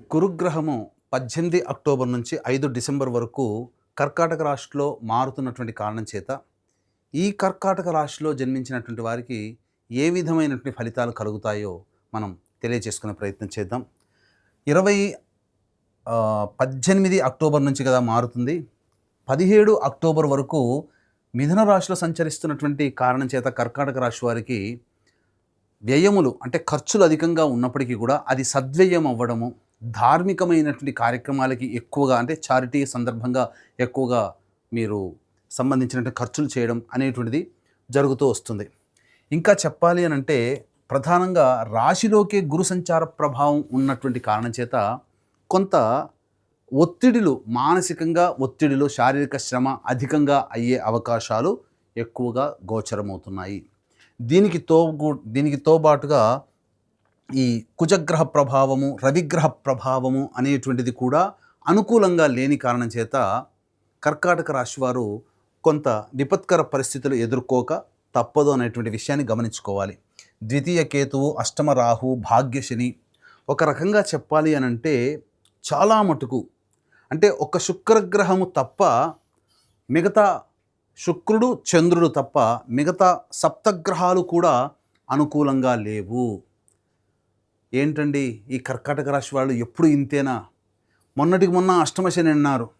గురుగ్రహము పద్దెనిమిది అక్టోబర్ నుంచి ఐదు డిసెంబర్ వరకు కర్కాటక రాశిలో మారుతున్నటువంటి కారణం చేత ఈ కర్కాటక రాశిలో జన్మించినటువంటి వారికి ఏ విధమైనటువంటి ఫలితాలు కలుగుతాయో మనం తెలియజేసుకునే ప్రయత్నం చేద్దాం. ఇరవై పద్దెనిమిది అక్టోబర్ నుంచి కదా మారుతుంది. పదిహేడు అక్టోబర్ వరకు మిథున రాశిలో సంచరిస్తున్నటువంటి కారణం చేత కర్కాటక రాశి వారికి వ్యయములు అంటే ఖర్చులు అధికంగా ఉన్నప్పటికీ కూడా అది సద్వ్యయం అవ్వడము ధార్మికమైనటువంటి కార్యక్రమాలకి ఎక్కువగా అంటే చారిటీ సందర్భంగా ఎక్కువగా మీరు సంబంధించినటువంటి ఖర్చులు చేయడం అనేటువంటిది జరుగుతూ వస్తుంది. ఇంకా చెప్పాలి అని అంటే ప్రధానంగా రాశిలోకే గురు సంచార ప్రభావం ఉన్నటువంటి కారణం చేత కొంత ఒత్తిడిలు మానసికంగా ఒత్తిడిలు శారీరక శ్రమ అధికంగా అయ్యే అవకాశాలు ఎక్కువగా గోచరమవుతున్నాయి. దీనికి తో దీనికి తోబాటుగా ఈ కుజగ్రహ ప్రభావము రవిగ్రహ ప్రభావము అనేటువంటిది కూడా అనుకూలంగా లేని కారణం చేత కర్కాటక రాశి వారు కొంత విపత్కర పరిస్థితులు ఎదుర్కోక తప్పదు అనేటువంటి విషయాన్ని గమనించుకోవాలి. ద్వితీయ కేతువు అష్టమ రాహు భాగ్యశని ఒక రకంగా చెప్పాలి అని అంటే చాలా మటుకు. అంటే ఒక శుక్రగ్రహము తప్ప మిగతా శుక్రుడు చంద్రుడు తప్ప మిగతా సప్తగ్రహాలు కూడా అనుకూలంగా లేవు. ఏంటండి ఈ కర్కాటక రాశి వాళ్ళు ఎప్పుడు ఇంతేనా? మొన్నటికి మొన్న అష్టమశని అన్నారు.